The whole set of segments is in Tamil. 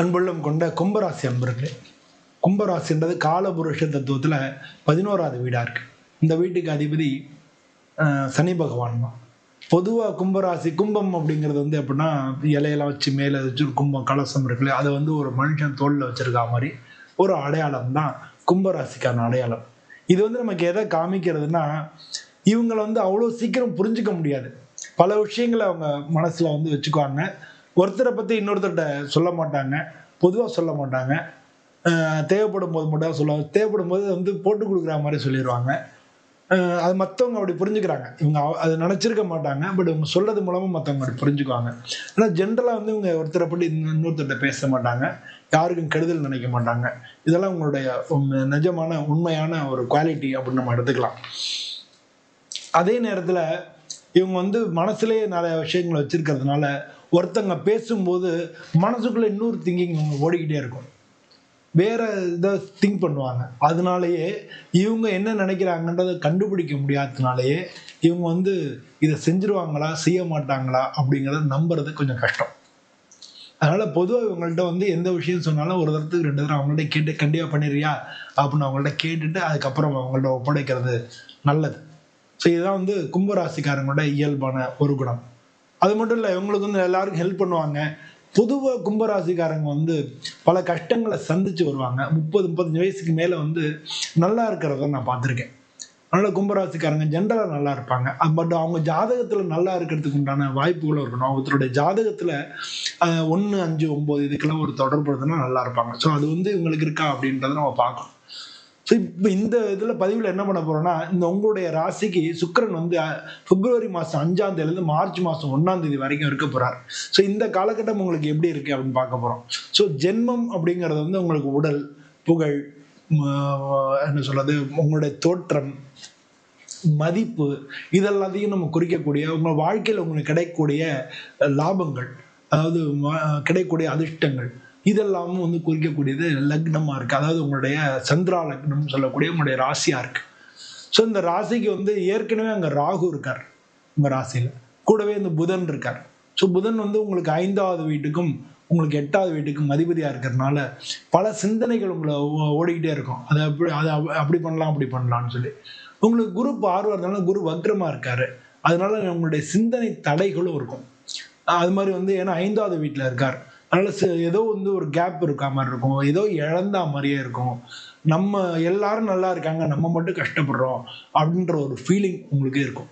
அன்புள்ளம் கொண்ட கும்பராசி அன்பர்களே கும்பராசின்றது காலபுருஷ தத்துவத்தில் பதினோராவது வீடாக இருக்குது இந்த வீட்டுக்கு அதிபதி சனி பகவான் தான். பொதுவாக கும்பராசி கும்பம் அப்படிங்கிறது வந்து எப்படின்னா இலையெல்லாம் வச்சு மேலே வச்சு ஒரு கும்பம் கலசம் இருக்குல்ல அதை வந்து ஒரு மனுஷன் தோளில் வச்சுருக்கா மாதிரி ஒரு அடையாளம் தான் கும்பராசிக்கான அடையாளம். இது வந்து நமக்கு எதை காமிக்கிறதுனா இவங்களை வந்து அவ்வளோ சீக்கிரம் புரிஞ்சுக்க முடியாது. பல விஷயங்களை அவங்க மனசில் வந்து வச்சுக்குவாங்க. ஒருத்தரை பற்றி இன்னொருத்தர்கிட்ட சொல்ல மாட்டாங்க. பொதுவாக சொல்ல மாட்டாங்க. தேவைப்படும் போது மட்டும் தான் சொல்லுவாங்க தேவைப்படும் போது வந்து போட்டு கொடுக்குற மாதிரி சொல்லிடுவாங்க அது மற்றவங்க அப்படி புரிஞ்சுக்கிறாங்க. இவங்க அதை நினச்சிருக்க மாட்டாங்க பட் இவங்க சொல்றது மூலமாக மற்றவங்க அப்படி புரிஞ்சுக்குவாங்க. ஆனால் ஜென்ரலாக வந்து இவங்க ஒருத்தரை பற்றி இன்னொருத்தர்கிட்ட பேச மாட்டாங்க. யாருக்கும் கெடுதல் நினைக்க மாட்டாங்க. இதெல்லாம் உங்களுடைய நிஜமான உண்மையான ஒரு குவாலிட்டி அப்படின்னு நம்ம எடுத்துக்கலாம். அதே நேரத்தில் இவங்க வந்து மனசுலேயே நிறைய விஷயங்களை வச்சிருக்கிறதுனால ஒருத்தங்க பேசும்போது மனசுக்குள்ளே இன்னொரு திங்கிங் ஓடிக்கிட்டே இருக்கும். வேற இதை திங்க் பண்ணுவாங்க. அதனாலேயே இவங்க என்ன நினைக்கிறாங்கன்றதை கண்டுபிடிக்க முடியாததுனாலேயே இவங்க வந்து இதை செஞ்சிருவாங்களா செய்ய மாட்டாங்களா அப்படிங்கிறத நம்புறது கொஞ்சம் கஷ்டம். அதனால பொதுவாக இவங்கள்ட்ட வந்து எந்த விஷயம் சொன்னாலும் ஒரு தரத்துக்கு ரெண்டு தடவை அவங்கள்ட்ட கேட்டு கண்டிப்பாக பண்ணிடுறியா? அப்படின்னு அவங்கள்ட்ட கேட்டுட்டு அதுக்கப்புறம் அவங்கள்ட்ட ஒப்படைக்கிறது நல்லது. ஸோ இதுதான் வந்து கும்பராசிக்காரங்களோட இயல்பான ஒரு குணம். அது மட்டும் இல்லை இவங்களுக்கு வந்து எல்லாருக்கும் ஹெல்ப் பண்ணுவாங்க. பொதுவாக கும்பராசிக்காரங்க வந்து பல கஷ்டங்களை சந்திச்சு வருவாங்க. முப்பது முப்பத்தஞ்சு வயசுக்கு மேலே வந்து நல்லா இருக்கிறத நான் பார்த்துருக்கேன். அதனால கும்பராசிக்காரங்க ஜென்ரலாக நல்லா இருப்பாங்க. பட் அவங்க ஜாதகத்தில் நல்லா இருக்கிறதுக்கு உண்டான வாய்ப்புகளும் இருக்கணும். ஒருத்தருடைய ஜாதகத்தில் ஒன்று அஞ்சு ஒம்பது இதுக்கெல்லாம் ஒரு தொடர்பு நல்லா இருப்பாங்க. ஸோ அது வந்து இவங்களுக்கு இருக்கா அப்படின்றத நம்ம பார்க்கணும். ஸோ இப்போ இந்த இதில் பதிவில் என்ன பண்ண போகிறோம்னா இந்த உங்களுடைய ராசிக்கு சுக்கரன் வந்து பிப்ரவரி மாதம் அஞ்சாம் தேதியிலேருந்து மார்ச் மாதம் ஒன்றாம் தேதி வரைக்கும் இருக்க போகிறார் ஸோ இந்த காலகட்டம் உங்களுக்கு எப்படி இருக்கு அப்படின்னு பார்க்க போகிறோம் ஸோ ஜென்மம் அப்படிங்கிறது வந்து உங்களுக்கு உடல் புகழ் என்ன சொல்கிறது உங்களுடைய தோற்றம் மதிப்பு இதெல்லாத்தையும் நம்ம குறிக்கக்கூடிய உங்கள் வாழ்க்கையில் உங்களுக்கு கிடைக்கக்கூடிய லாபங்கள் அதாவது கிடைக்கக்கூடிய அதிர்ஷ்டங்கள் இதெல்லாமும் வந்து குறிக்கக்கூடியது லக்னமாக இருக்குது அதாவது உங்களுடைய சந்திரா லக்னம் சொல்லக்கூடிய உங்களுடைய ராசியாக இருக்குது ஸோ இந்த ராசிக்கு வந்து ஏற்கனவே அங்கே ராகு இருக்கார். உங்கள் ராசியில். கூடவே இந்த புதன் இருக்கார். ஸோ புதன் வந்து உங்களுக்கு ஐந்தாவது வீட்டுக்கும் உங்களுக்கு எட்டாவது வீட்டுக்கும் அதிபதியாக இருக்கிறதுனால பல சிந்தனைகள் உங்களை ஓ- ஓடிக்கிட்டே இருக்கும். அதை அப்படி அதை அப்படி பண்ணலாம் அப்படி பண்ணலாம்னு சொல்லி. உங்களுக்கு குரு பார்வை இருந்தாலும் குரு வக்ரமாக இருக்காரு. அதனால உங்களுடைய சிந்தனை தடைகளும் இருக்கும். அது மாதிரி வந்து ஏன்னா ஐந்தாவது வீட்டில் இருக்கார். அதனால ஏதோ வந்து ஒரு கேப் இருக்கா மாதிரி இருக்கும். ஏதோ இழந்தா மாதிரியே இருக்கும். நம்ம எல்லாரும் நல்லா இருக்காங்க நம்ம மட்டும் கஷ்டப்படுறோம் அப்படின்ற ஒரு ஃபீலிங் உங்களுக்கு இருக்கும்.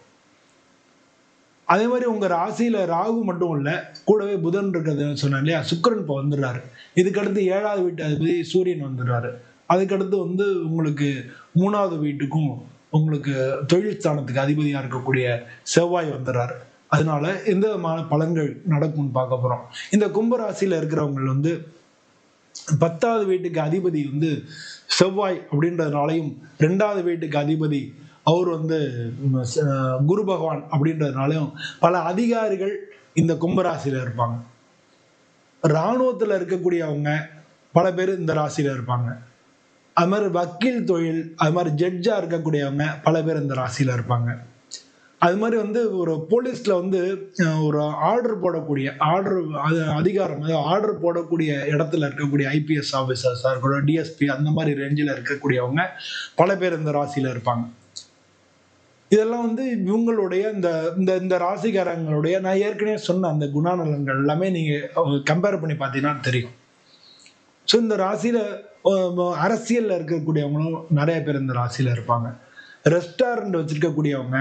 அதே மாதிரி உங்க ராசியில ராகு மட்டும் இல்லை கூடவே புதன் இருக்கிறது சொன்னேன் இல்லையா? சுக்கரன் இப்போ வந்துடுறாரு. இதுக்கடுத்து ஏழாவது வீட்டு அதிபதி சூரியன் வந்துடுறாரு. அதுக்கடுத்து வந்து உங்களுக்கு மூணாவது வீட்டுக்கும் உங்களுக்கு தொழில் ஸ்தானத்துக்கு அதிபதியா இருக்கக்கூடிய செவ்வாய் வந்துடுறாரு. அதனால எந்த விதமான பலன்கள் நடக்கும்னு பார்க்க போறோம். இந்த கும்பராசியில இருக்கிறவங்க வந்து பத்தாவது வீட்டுக்கு அதிபதி வந்து செவ்வாய் அப்படின்றதுனாலையும் ரெண்டாவது வீட்டுக்கு அதிபதி அவர் வந்து குரு பகவான் அப்படின்றதுனாலையும் பல அதிகாரிகள் இந்த கும்பராசியில இருப்பாங்க. இராணுவத்தில் இருக்கக்கூடியவங்க பல பேர் இந்த ராசியில இருப்பாங்க. அது மாதிரி வக்கீல் தொழில் அது மாதிரி ஜட்ஜா இருக்கக்கூடியவங்க பல பேர் இந்த ராசியில இருப்பாங்க. அது மாதிரி வந்து ஒரு போலீஸ்ல வந்து ஒரு ஆர்டர் போடக்கூடிய ஆர்டர் அதிகாரம் அதாவது ஆர்டர் போடக்கூடிய இடத்துல இருக்கக்கூடிய ஐபிஎஸ் ஆஃபீஸர்ஸாக இருக்கட்டும் டிஎஸ்பி அந்த மாதிரி ரேஞ்சில் இருக்கக்கூடியவங்க பல பேர் இந்த ராசியில் இருப்பாங்க. இதெல்லாம் வந்து இவங்களுடைய இந்த இந்த இந்த ராசிக்காரங்களுடைய நான் ஏற்கனவே சொன்ன அந்த குணாநலன்கள் எல்லாமே நீங்கள் கம்பேர் பண்ணி பார்த்தீங்கன்னா தெரியும். ஸோ இந்த ராசியில் அரசியலில் இருக்கக்கூடியவங்களும் நிறைய பேர் இந்த ராசியில் இருப்பாங்க. ரெஸ்டாரண்ட் வச்சுருக்கக்கூடியவங்க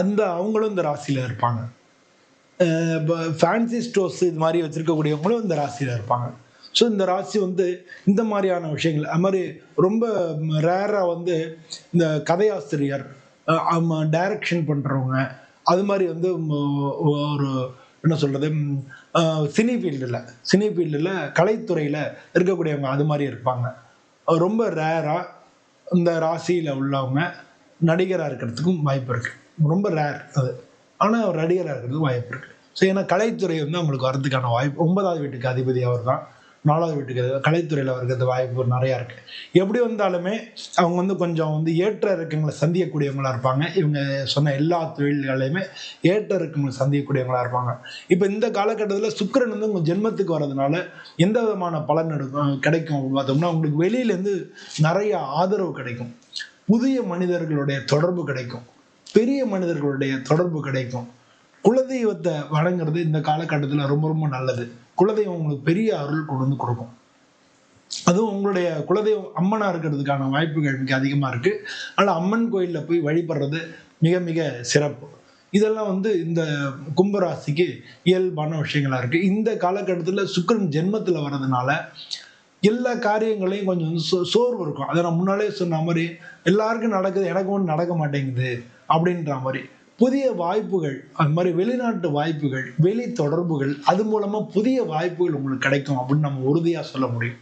அந்த அவங்களும் இந்த ராசியில் இருப்பாங்க. ஃபேன்சி ஸ்டோர்ஸ் இது மாதிரி வச்சுருக்கக்கூடியவங்களும் இந்த ராசியில் இருப்பாங்க. ஸோ இந்த ராசி வந்து இந்த மாதிரியான விஷயங்கள். அது மாதிரி ரொம்ப ரேராக வந்து இந்த கதையாசிரியர் டைரக்ஷன் பண்ணுறவங்க அது மாதிரி வந்து ஒரு என்ன சொல்கிறது சினி ஃபீல்டில் சினி ஃபீல்டில் கலைத்துறையில் இருக்கக்கூடியவங்க அது மாதிரி இருப்பாங்க. ரொம்ப ரேராக இந்த ராசியில் உள்ளவங்க நடிகராக இருக்கிறதுக்கும் வாய்ப்பு இருக்குது ரொம்ப ரேர் அது. ஆனால் நடிகராக இருக்கிறதுக்கு வாய்ப்பு இருக்குது ஸோ ஏன்னா கலைத்துறை வந்து அவங்களுக்கு வரதுக்கான வாய்ப்பு ஒன்பதாவது வீட்டுக்கு அதிபதி அவர் தான் நாலாவது வீட்டுக்கு கலைத்துறையில் இருக்கிறது வாய்ப்பு நிறையா இருக்குது எப்படி வந்தாலுமே அவங்க வந்து கொஞ்சம் வந்து ஏற்ற இறக்கங்களை சந்திக்கக்கூடியவங்களாக இருப்பாங்க. இவங்க சொன்ன எல்லா தொழில்களையுமே ஏற்ற இறக்கங்களை சந்திக்கக்கூடியவங்களாக இருப்பாங்க. இப்போ இந்த காலகட்டத்தில் சுக்கிரன் வந்து உங்கள் ஜென்மத்துக்கு வர்றதுனால எந்த விதமான பலன் எடுக்கும் கிடைக்கும் பார்த்தோம்னா உங்களுக்கு வெளியிலேருந்து நிறைய ஆதரவு கிடைக்கும். புதிய மனிதர்களுடைய தொடர்பு கிடைக்கும். பெரிய மனிதர்களுடைய தொடர்பு கிடைக்கும். குலதெய்வத்தை வணங்குறது இந்த காலகட்டத்தில் ரொம்ப ரொம்ப நல்லது. குலதெய்வம் உங்களுக்கு பெரிய அருள் கொண்டு வந்து கொடுக்கும். அதுவும் உங்களுடைய குலதெய்வம் அம்மனா இருக்கிறதுக்கான வாய்ப்புகள் மிக அதிகமாக இருக்கு. ஆனால் அம்மன் கோயிலில் போய் வழிபடுறது மிக மிக சிறப்பு. இதெல்லாம் வந்து இந்த கும்பராசிக்கு இயல்பான விஷயங்களா இருக்கு. இந்த காலகட்டத்தில் சுக்கிரன் ஜென்மத்தில் வர்றதுனால எல்லா காரியங்களையும் கொஞ்சம் சோ சோர்வு இருக்கும். அதை நான் முன்னாலே சொன்ன மாதிரி எல்லாருக்கும் நடக்குது எனக்கு ஒன்றும் நடக்க மாட்டேங்குது அப்படின்ற மாதிரி. புதிய வாய்ப்புகள் அது மாதிரி வெளிநாட்டு வாய்ப்புகள் வெளி தொடர்புகள் அது மூலமா புதிய வாய்ப்புகள் உங்களுக்கு கிடைக்கும் அப்படின்னு நம்ம உறுதியாக சொல்ல முடியும்.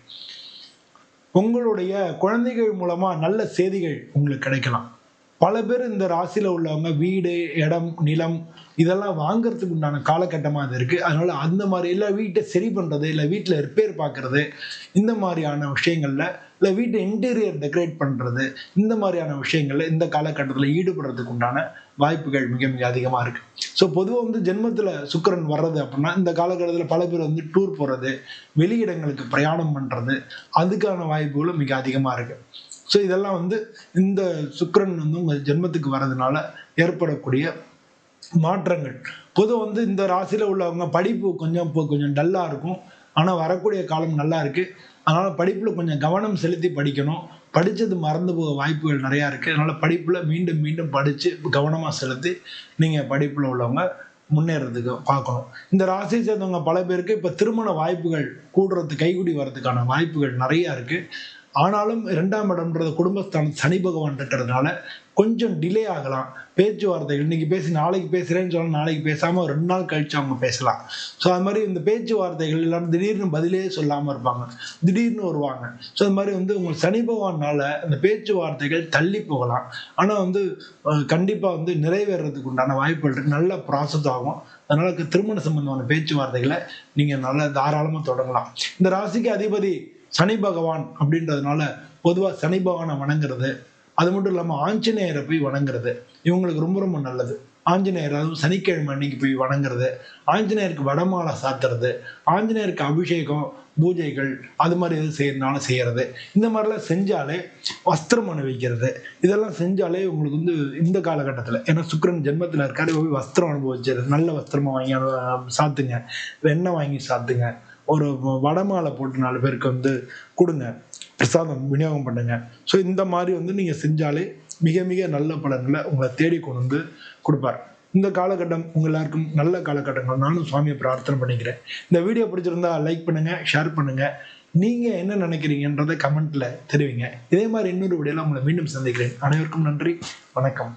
உங்களுடைய குழந்தைகள் மூலமா நல்ல செய்திகள் உங்களுக்கு கிடைக்கலாம். பல பேர் இந்த ராசியில் உள்ளவங்க வீடு இடம் நிலம் இதெல்லாம் வாங்கறதுக்கு உண்டான காலகட்டமாக அது இருக்குது அதனால அந்த மாதிரி இல்லை வீட்டை சரி பண்ணுறது இல்லை வீட்டில் ரிப்பேர் பார்க்குறது இந்த மாதிரியான விஷயங்களில் இல்லை வீட்டை இன்டீரியர் டெக்கரேட் பண்ணுறது இந்த மாதிரியான விஷயங்களில் இந்த காலகட்டத்தில் ஈடுபடுறதுக்கு உண்டான வாய்ப்புகள் மிக மிக அதிகமாக இருக்குது ஸோ பொதுவாக வந்து ஜென்மத்தில் சுக்கிரன் வர்றது அப்படின்னா இந்த காலகட்டத்தில் பல பேர் வந்து டூர் போகிறது வெளியிடங்களுக்கு பிரயாணம் பண்ணுறது அதுக்கான வாய்ப்புகளும் மிக அதிகமாக இருக்குது ஸோ இதெல்லாம் வந்து இந்த சுக்கரன் வந்து உங்கள் ஜென்மத்துக்கு வர்றதுனால ஏற்படக்கூடிய மாற்றங்கள். பொதுவாக வந்து இந்த ராசியில் உள்ளவங்க படிப்பு கொஞ்சம் இப்போ கொஞ்சம் டல்லாக இருக்கும். ஆனால் வரக்கூடிய காலம் நல்லா இருக்குது அதனால் படிப்பில் கொஞ்சம் கவனம் செலுத்தி படிக்கணும். படித்தது மறந்து போக வாய்ப்புகள் நிறையா இருக்குது அதனால் படிப்பில் மீண்டும் மீண்டும் படித்து கவனமாக செலுத்தி நீங்கள் படிப்பில் உள்ளவங்க முன்னேறதுக்கு பார்க்கணும். இந்த ராசியை சேர்ந்தவங்க பல பேருக்கு இப்போ திருமண வாய்ப்புகள் கூடுறது கைகுடி வர்றதுக்கான வாய்ப்புகள் நிறையா இருக்குது ஆனாலும் இரண்டாம் இடம்ன்றது குடும்பஸ்தானம் சனி பகவான் இருக்கிறதுனால கொஞ்சம் டிலே ஆகலாம். பேச்சுவார்த்தைகள் இன்னைக்கு பேசி நாளைக்கு பேசுறேன்னு சொன்னால் நாளைக்கு பேசாம ரெண்டு நாள் கழிச்சு அவங்க பேசலாம். ஸோ அது மாதிரி இந்த பேச்சுவார்த்தைகள் எல்லாரும் திடீர்னு பதிலே சொல்லாம இருப்பாங்க. திடீர்னு வருவாங்க. ஸோ அது மாதிரி வந்து உங்களுக்கு சனி பகவானால அந்த பேச்சுவார்த்தைகள் தள்ளி போகலாம். ஆனால் வந்து கண்டிப்பாக கண்டிப்பா வந்து நிறைவேறதுக்கு உண்டான வாய்ப்புகள் இருக்கு. நல்ல ப்ராசஸ் ஆகும். அதனால திருமண சம்பந்தமான பேச்சுவார்த்தைகளை நீங்க நல்லா தாராளமா தொடங்கலாம். இந்த ராசிக்கு அதிபதி சனி பகவான் அப்படின்றதுனால பொதுவாக சனி பகவானை வணங்குறது அது மட்டும் இல்லாமல் ஆஞ்சநேயரை போய் வணங்குறது இவங்களுக்கு ரொம்ப ரொம்ப நல்லது. ஆஞ்சநேயர் அதுவும் சனிக்கிழமை அன்னைக்கு போய் வணங்குறது ஆஞ்சநேயருக்கு வடமாலை சாத்துறது ஆஞ்சநேயருக்கு அபிஷேகம் பூஜைகள் அது மாதிரி எது செய்யறதுனால செய்யறது. இந்த மாதிரிலாம் செஞ்சாலே வஸ்திரம் அனுபவிக்கிறது இதெல்லாம் செஞ்சாலே உங்களுக்கு வந்து இந்த காலகட்டத்தில் ஏன்னா சுக்கரன் ஜென்மத்தில் இருக்காரு போய் வஸ்திரம் அனுபவிச்சிருது நல்ல வஸ்திரமாக வாங்கி சாத்துங்க. வெண்ணெய் வாங்கி சாத்துங்க. ஒரு வடமாலை போட்டு நாலு பேருக்கு வந்து கொடுங்க. பிரசாதம் விநியோகம் பண்ணுங்க. ஸோ இந்த மாதிரி வந்து நீங்க செஞ்சாலே மிக மிக நல்ல பலன்களை உங்களை தேடி கொண்டு வந்து கொடுப்பார். இந்த காலகட்டம் உங்கள் எல்லாருக்கும் நல்ல காலகட்டங்கள் நானும் சுவாமியை பிரார்த்தனை பண்ணிக்கிறேன். இந்த வீடியோ பிடிச்சிருந்தா லைக் பண்ணுங்க ஷேர் பண்ணுங்க. நீங்க என்ன நினைக்கிறீங்கன்றதை கமெண்ட்ல தெரிவிங்க. இதே மாதிரி இன்னொரு வீடியோல உங்களை மீண்டும் சந்திக்கிறேன். அனைவருக்கும் நன்றி. வணக்கம்.